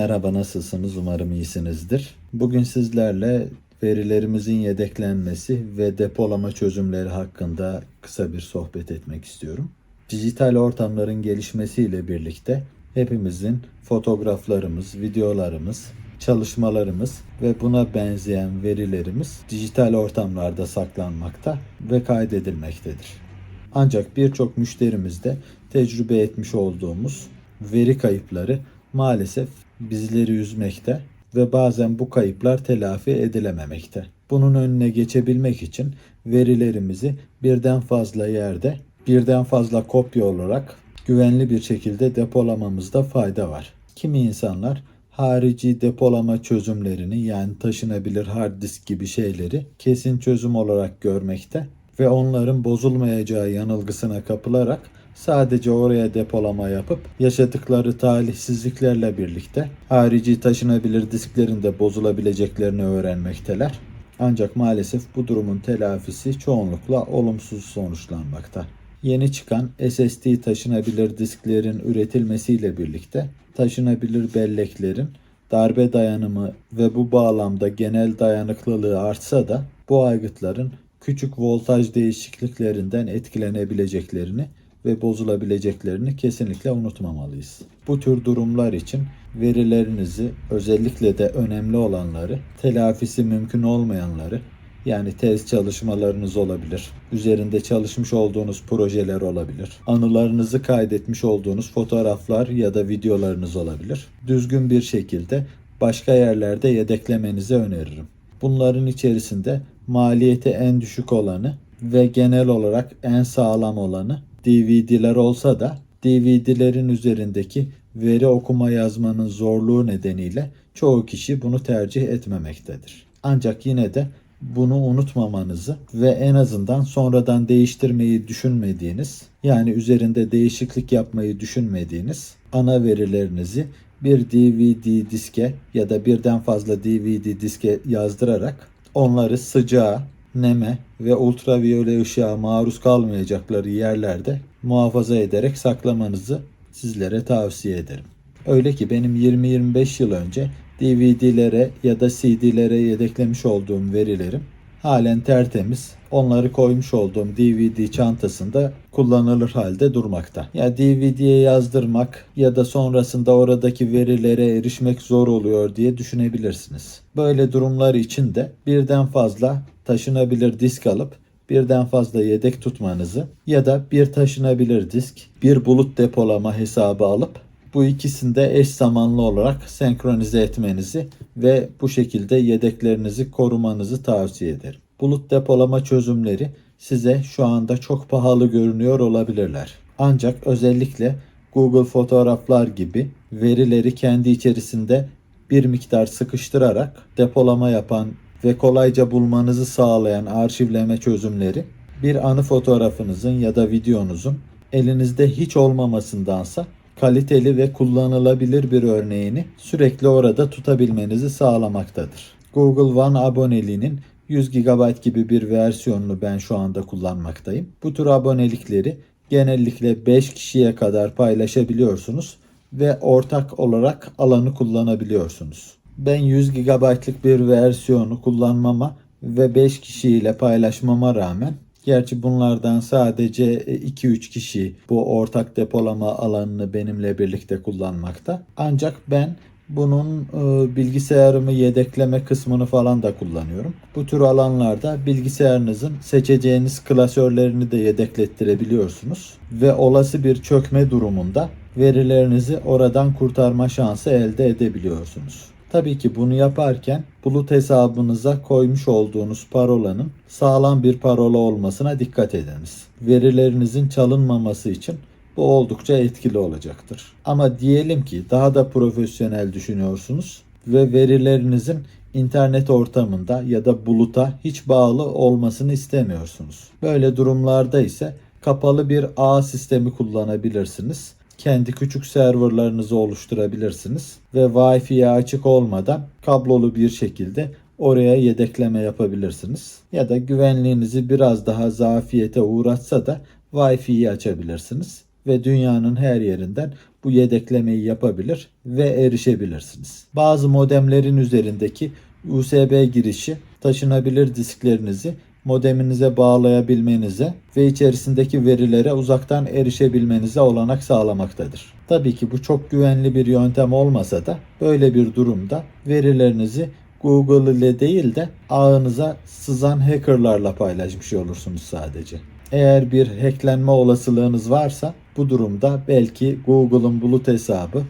Merhaba nasılsınız? Umarım iyisinizdir. Bugün sizlerle verilerimizin yedeklenmesi ve depolama çözümleri hakkında kısa bir sohbet etmek istiyorum. Dijital ortamların gelişmesiyle birlikte hepimizin fotoğraflarımız, videolarımız, çalışmalarımız ve buna benzeyen verilerimiz dijital ortamlarda saklanmakta ve kaydedilmektedir. Ancak birçok müşterimizde tecrübe etmiş olduğumuz veri kayıpları maalesef bizleri üzmekte ve bazen bu kayıplar telafi edilememekte. Bunun önüne geçebilmek için verilerimizi birden fazla yerde, birden fazla kopya olarak güvenli bir şekilde depolamamızda fayda var. Kimi insanlar harici depolama çözümlerini yani taşınabilir hard disk gibi şeyleri kesin çözüm olarak görmekte ve onların bozulmayacağı yanılgısına kapılarak sadece oraya depolama yapıp yaşadıkları talihsizliklerle birlikte harici taşınabilir disklerin de bozulabileceklerini öğrenmekteler. Ancak maalesef bu durumun telafisi çoğunlukla olumsuz sonuçlanmakta. Yeni çıkan SSD taşınabilir disklerin üretilmesiyle birlikte taşınabilir belleklerin darbe dayanımı ve bu bağlamda genel dayanıklılığı artsa da bu aygıtların küçük voltaj değişikliklerinden etkilenebileceklerini ve bozulabileceklerini kesinlikle unutmamalıyız. Bu tür durumlar için verilerinizi özellikle de önemli olanları, telafisi mümkün olmayanları yani tez çalışmalarınız olabilir, üzerinde çalışmış olduğunuz projeler olabilir, anılarınızı kaydetmiş olduğunuz fotoğraflar ya da videolarınız olabilir. Düzgün bir şekilde başka yerlerde yedeklemenizi öneririm. Bunların içerisinde maliyeti en düşük olanı ve genel olarak en sağlam olanı DVD'ler olsa da DVD'lerin üzerindeki veri okuma yazmanın zorluğu nedeniyle çoğu kişi bunu tercih etmemektedir. Ancak yine de bunu unutmamanızı ve en azından sonradan değiştirmeyi düşünmediğiniz yani üzerinde değişiklik yapmayı düşünmediğiniz ana verilerinizi bir DVD diske ya da birden fazla DVD diske yazdırarak onları sıcağa, neme ve ultraviyole ışığa maruz kalmayacakları yerlerde muhafaza ederek saklamanızı sizlere tavsiye ederim. Öyle ki benim 20-25 yıl önce DVD'lere ya da CD'lere yedeklemiş olduğum verilerim halen tertemiz. Onları koymuş olduğum DVD çantasında kullanılır halde durmakta. Ya DVD'ye yazdırmak ya da sonrasında oradaki verilere erişmek zor oluyor diye düşünebilirsiniz. Böyle durumlar için de birden fazla taşınabilir disk alıp birden fazla yedek tutmanızı ya da bir taşınabilir disk, bir bulut depolama hesabı alıp bu ikisini de eş zamanlı olarak senkronize etmenizi ve bu şekilde yedeklerinizi korumanızı tavsiye ederim. Bulut depolama çözümleri size şu anda çok pahalı görünüyor olabilirler. Ancak özellikle Google fotoğraflar gibi verileri kendi içerisinde bir miktar sıkıştırarak depolama yapan ve kolayca bulmanızı sağlayan arşivleme çözümleri bir anı fotoğrafınızın ya da videonuzun elinizde hiç olmamasındansa kaliteli ve kullanılabilir bir örneğini sürekli orada tutabilmenizi sağlamaktadır. Google One aboneliğinin 100 GB gibi bir versiyonunu ben şu anda kullanmaktayım. Bu tür abonelikleri genellikle 5 kişiye kadar paylaşabiliyorsunuz ve ortak olarak alanı kullanabiliyorsunuz. Ben 100 GB'lık bir versiyonu kullanmama ve 5 kişiyle paylaşmama rağmen Gerçi bunlardan sadece 2-3 kişi bu ortak depolama alanını benimle birlikte kullanmakta. Ancak ben bunun e, bilgisayarımı yedekleme kısmını falan da kullanıyorum. Bu tür alanlarda bilgisayarınızın seçeceğiniz klasörlerini de yedeklettirebiliyorsunuz ve olası bir çökme durumunda verilerinizi oradan kurtarma şansı elde edebiliyorsunuz. Tabii ki bunu yaparken bulut hesabınıza koymuş olduğunuz parolanın sağlam bir parola olmasına dikkat ediniz. Verilerinizin çalınmaması için bu oldukça etkili olacaktır. Ama diyelim ki daha da profesyonel düşünüyorsunuz ve verilerinizin internet ortamında ya da buluta hiç bağlı olmasını istemiyorsunuz. Böyle durumlarda ise kapalı bir ağ sistemi kullanabilirsiniz kendi küçük serverlarınızı oluşturabilirsiniz ve Wi-Fi'ye açık olmadan kablolu bir şekilde oraya yedekleme yapabilirsiniz. Ya da güvenliğinizi biraz daha zafiyete uğratsa da Wi-Fi'yi açabilirsiniz ve dünyanın her yerinden bu yedeklemeyi yapabilir ve erişebilirsiniz. Bazı modemlerin üzerindeki USB girişi taşınabilir disklerinizi modeminize bağlayabilmenize ve içerisindeki verilere uzaktan erişebilmenize olanak sağlamaktadır. Tabii ki bu çok güvenli bir yöntem olmasa da böyle bir durumda verilerinizi Google ile değil de ağınıza sızan hackerlarla paylaşmış olursunuz sadece. Eğer bir hacklenme olasılığınız varsa bu durumda belki Google'ın bulut hesabı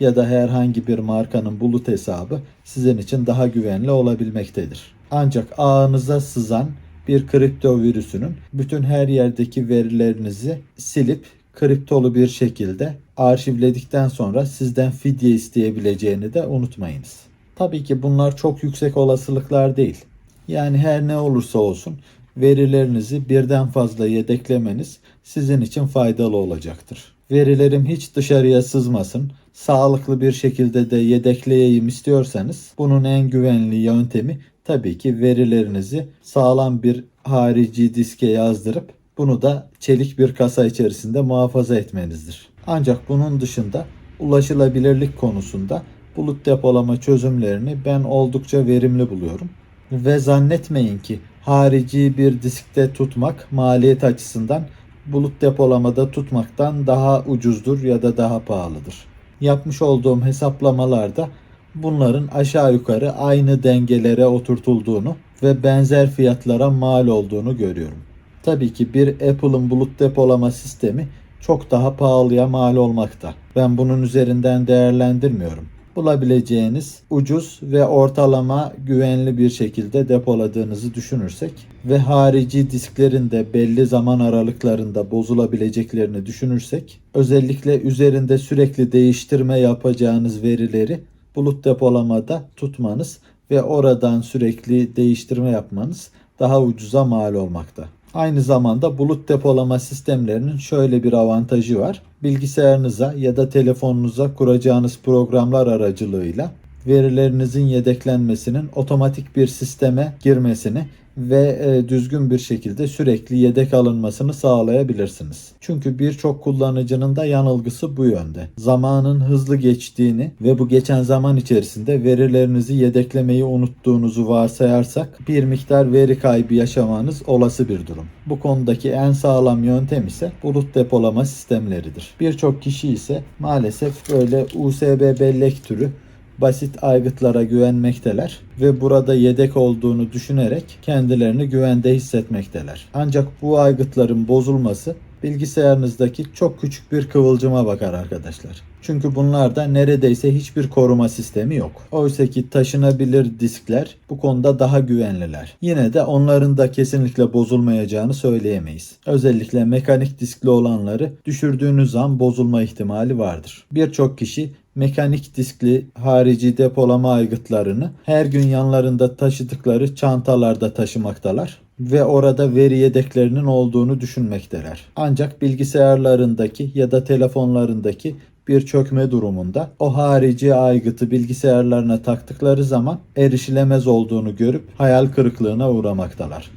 ya da herhangi bir markanın bulut hesabı sizin için daha güvenli olabilmektedir. Ancak ağınıza sızan bir kripto virüsünün bütün her yerdeki verilerinizi silip kriptolu bir şekilde arşivledikten sonra sizden fidye isteyebileceğini de unutmayınız. Tabii ki bunlar çok yüksek olasılıklar değil. Yani her ne olursa olsun verilerinizi birden fazla yedeklemeniz sizin için faydalı olacaktır. Verilerim hiç dışarıya sızmasın, sağlıklı bir şekilde de yedekleyeyim istiyorsanız bunun en güvenli yöntemi tabii ki verilerinizi sağlam bir harici diske yazdırıp bunu da çelik bir kasa içerisinde muhafaza etmenizdir. Ancak bunun dışında ulaşılabilirlik konusunda bulut depolama çözümlerini ben oldukça verimli buluyorum. Ve zannetmeyin ki harici bir diskte tutmak maliyet açısından bulut depolamada tutmaktan daha ucuzdur ya da daha pahalıdır. Yapmış olduğum hesaplamalarda bunların aşağı yukarı aynı dengelere oturtulduğunu ve benzer fiyatlara mal olduğunu görüyorum. Tabii ki bir Apple'ın bulut depolama sistemi çok daha pahalıya mal olmakta. Ben bunun üzerinden değerlendirmiyorum. Bulabileceğiniz ucuz ve ortalama güvenli bir şekilde depoladığınızı düşünürsek ve harici disklerin de belli zaman aralıklarında bozulabileceklerini düşünürsek özellikle üzerinde sürekli değiştirme yapacağınız verileri bulut depolamada tutmanız ve oradan sürekli değiştirme yapmanız daha ucuza mal olmakta. Aynı zamanda bulut depolama sistemlerinin şöyle bir avantajı var. Bilgisayarınıza ya da telefonunuza kuracağınız programlar aracılığıyla verilerinizin yedeklenmesinin otomatik bir sisteme girmesini ve e, düzgün bir şekilde sürekli yedek alınmasını sağlayabilirsiniz. Çünkü birçok kullanıcının da yanılgısı bu yönde. Zamanın hızlı geçtiğini ve bu geçen zaman içerisinde verilerinizi yedeklemeyi unuttuğunuzu varsayarsak bir miktar veri kaybı yaşamanız olası bir durum. Bu konudaki en sağlam yöntem ise bulut depolama sistemleridir. Birçok kişi ise maalesef böyle USB bellek türü basit aygıtlara güvenmekteler ve burada yedek olduğunu düşünerek kendilerini güvende hissetmekteler. Ancak bu aygıtların bozulması bilgisayarınızdaki çok küçük bir kıvılcıma bakar arkadaşlar. Çünkü bunlarda neredeyse hiçbir koruma sistemi yok. Oysa ki taşınabilir diskler bu konuda daha güvenliler. Yine de onların da kesinlikle bozulmayacağını söyleyemeyiz. Özellikle mekanik diskli olanları düşürdüğünüz zaman bozulma ihtimali vardır. Birçok kişi mekanik diskli harici depolama aygıtlarını her gün yanlarında taşıdıkları çantalarda taşımaktalar ve orada veri yedeklerinin olduğunu düşünmekteler. Ancak bilgisayarlarındaki ya da telefonlarındaki bir çökme durumunda o harici aygıtı bilgisayarlarına taktıkları zaman erişilemez olduğunu görüp hayal kırıklığına uğramaktalar.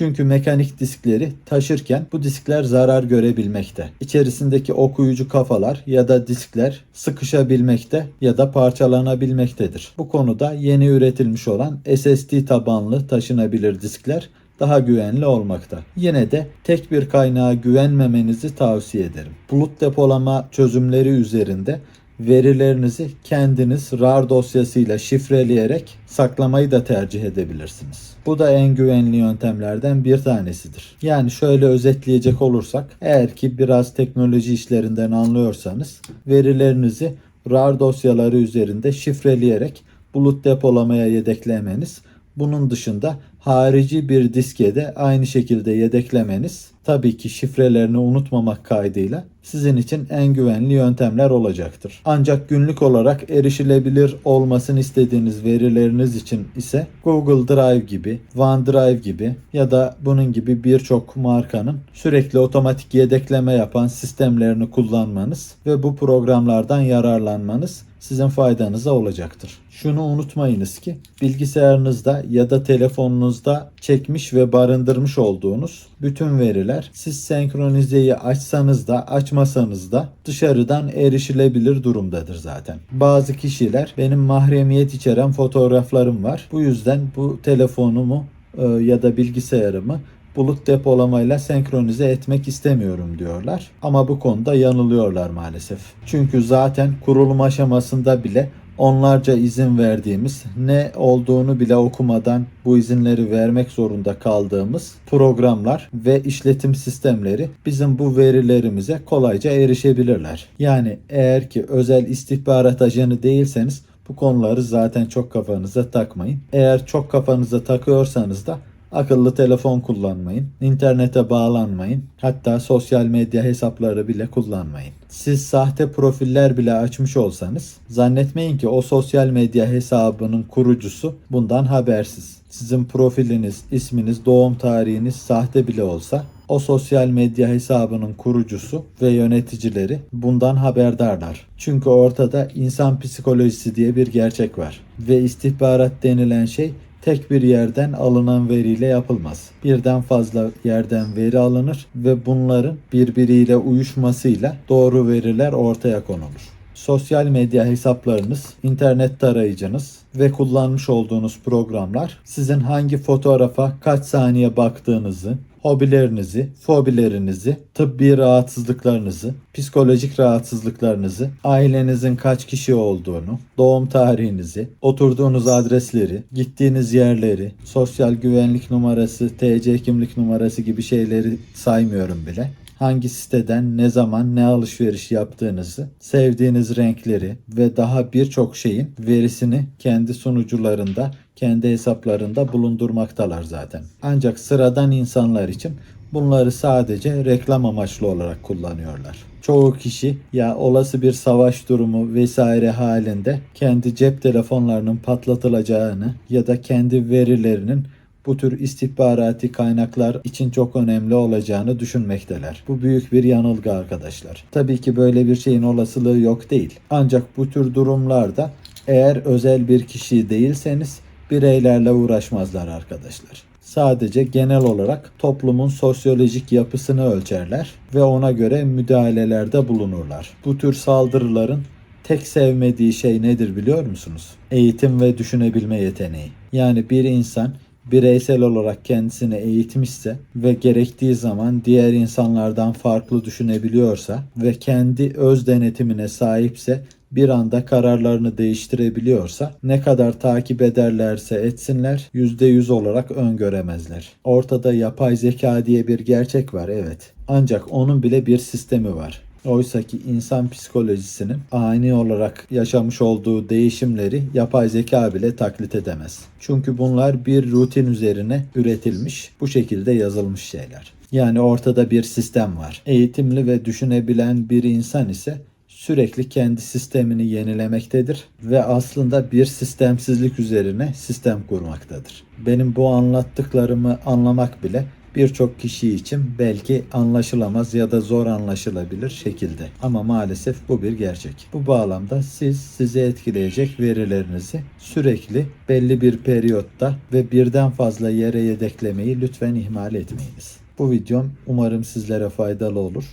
Çünkü mekanik diskleri taşırken bu diskler zarar görebilmekte. İçerisindeki okuyucu kafalar ya da diskler sıkışabilmekte ya da parçalanabilmektedir. Bu konuda yeni üretilmiş olan SSD tabanlı taşınabilir diskler daha güvenli olmakta. Yine de tek bir kaynağa güvenmemenizi tavsiye ederim. Bulut depolama çözümleri üzerinde verilerinizi kendiniz RAR dosyasıyla şifreleyerek saklamayı da tercih edebilirsiniz. Bu da en güvenli yöntemlerden bir tanesidir. Yani şöyle özetleyecek olursak eğer ki biraz teknoloji işlerinden anlıyorsanız verilerinizi RAR dosyaları üzerinde şifreleyerek bulut depolamaya yedeklemeniz bunun dışında harici bir diske de aynı şekilde yedeklemeniz tabii ki şifrelerini unutmamak kaydıyla sizin için en güvenli yöntemler olacaktır. Ancak günlük olarak erişilebilir olmasını istediğiniz verileriniz için ise Google Drive gibi, OneDrive gibi ya da bunun gibi birçok markanın sürekli otomatik yedekleme yapan sistemlerini kullanmanız ve bu programlardan yararlanmanız sizin faydanıza olacaktır. Şunu unutmayınız ki bilgisayarınızda ya da telefonunuzda telefonunuzda çekmiş ve barındırmış olduğunuz bütün veriler siz senkronizeyi açsanız da açmasanız da dışarıdan erişilebilir durumdadır zaten. Bazı kişiler benim mahremiyet içeren fotoğraflarım var. Bu yüzden bu telefonumu e, ya da bilgisayarımı bulut depolamayla senkronize etmek istemiyorum diyorlar. Ama bu konuda yanılıyorlar maalesef. Çünkü zaten kurulum aşamasında bile onlarca izin verdiğimiz, ne olduğunu bile okumadan bu izinleri vermek zorunda kaldığımız programlar ve işletim sistemleri bizim bu verilerimize kolayca erişebilirler. Yani eğer ki özel istihbarat ajanı değilseniz bu konuları zaten çok kafanıza takmayın. Eğer çok kafanıza takıyorsanız da Akıllı telefon kullanmayın, internete bağlanmayın, hatta sosyal medya hesapları bile kullanmayın. Siz sahte profiller bile açmış olsanız zannetmeyin ki o sosyal medya hesabının kurucusu bundan habersiz. Sizin profiliniz, isminiz, doğum tarihiniz sahte bile olsa o sosyal medya hesabının kurucusu ve yöneticileri bundan haberdarlar. Çünkü ortada insan psikolojisi diye bir gerçek var ve istihbarat denilen şey tek bir yerden alınan veriyle yapılmaz. Birden fazla yerden veri alınır ve bunların birbiriyle uyuşmasıyla doğru veriler ortaya konulur. Sosyal medya hesaplarınız, internet tarayıcınız ve kullanmış olduğunuz programlar sizin hangi fotoğrafa kaç saniye baktığınızı, hobilerinizi, fobilerinizi, tıbbi rahatsızlıklarınızı, psikolojik rahatsızlıklarınızı, ailenizin kaç kişi olduğunu, doğum tarihinizi, oturduğunuz adresleri, gittiğiniz yerleri, sosyal güvenlik numarası, TC kimlik numarası gibi şeyleri saymıyorum bile hangi siteden ne zaman ne alışveriş yaptığınızı, sevdiğiniz renkleri ve daha birçok şeyin verisini kendi sunucularında, kendi hesaplarında bulundurmaktalar zaten. Ancak sıradan insanlar için bunları sadece reklam amaçlı olarak kullanıyorlar. Çoğu kişi ya olası bir savaş durumu vesaire halinde kendi cep telefonlarının patlatılacağını ya da kendi verilerinin bu tür istihbarati kaynaklar için çok önemli olacağını düşünmekteler. Bu büyük bir yanılgı arkadaşlar. Tabii ki böyle bir şeyin olasılığı yok değil. Ancak bu tür durumlarda eğer özel bir kişi değilseniz bireylerle uğraşmazlar arkadaşlar. Sadece genel olarak toplumun sosyolojik yapısını ölçerler ve ona göre müdahalelerde bulunurlar. Bu tür saldırıların tek sevmediği şey nedir biliyor musunuz? Eğitim ve düşünebilme yeteneği. Yani bir insan bireysel olarak kendisini eğitmişse ve gerektiği zaman diğer insanlardan farklı düşünebiliyorsa ve kendi öz denetimine sahipse bir anda kararlarını değiştirebiliyorsa ne kadar takip ederlerse etsinler %100 olarak öngöremezler. Ortada yapay zeka diye bir gerçek var evet. Ancak onun bile bir sistemi var. Oysa ki insan psikolojisinin ani olarak yaşamış olduğu değişimleri yapay zeka bile taklit edemez. Çünkü bunlar bir rutin üzerine üretilmiş, bu şekilde yazılmış şeyler. Yani ortada bir sistem var. Eğitimli ve düşünebilen bir insan ise sürekli kendi sistemini yenilemektedir ve aslında bir sistemsizlik üzerine sistem kurmaktadır. Benim bu anlattıklarımı anlamak bile birçok kişi için belki anlaşılamaz ya da zor anlaşılabilir şekilde. Ama maalesef bu bir gerçek. Bu bağlamda siz sizi etkileyecek verilerinizi sürekli belli bir periyotta ve birden fazla yere yedeklemeyi lütfen ihmal etmeyiniz. Bu videom umarım sizlere faydalı olur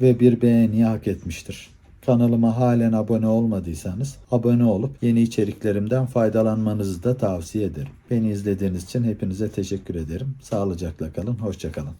ve bir beğeni hak etmiştir. Kanalıma halen abone olmadıysanız abone olup yeni içeriklerimden faydalanmanızı da tavsiye ederim. Beni izlediğiniz için hepinize teşekkür ederim. Sağlıcakla kalın, hoşçakalın.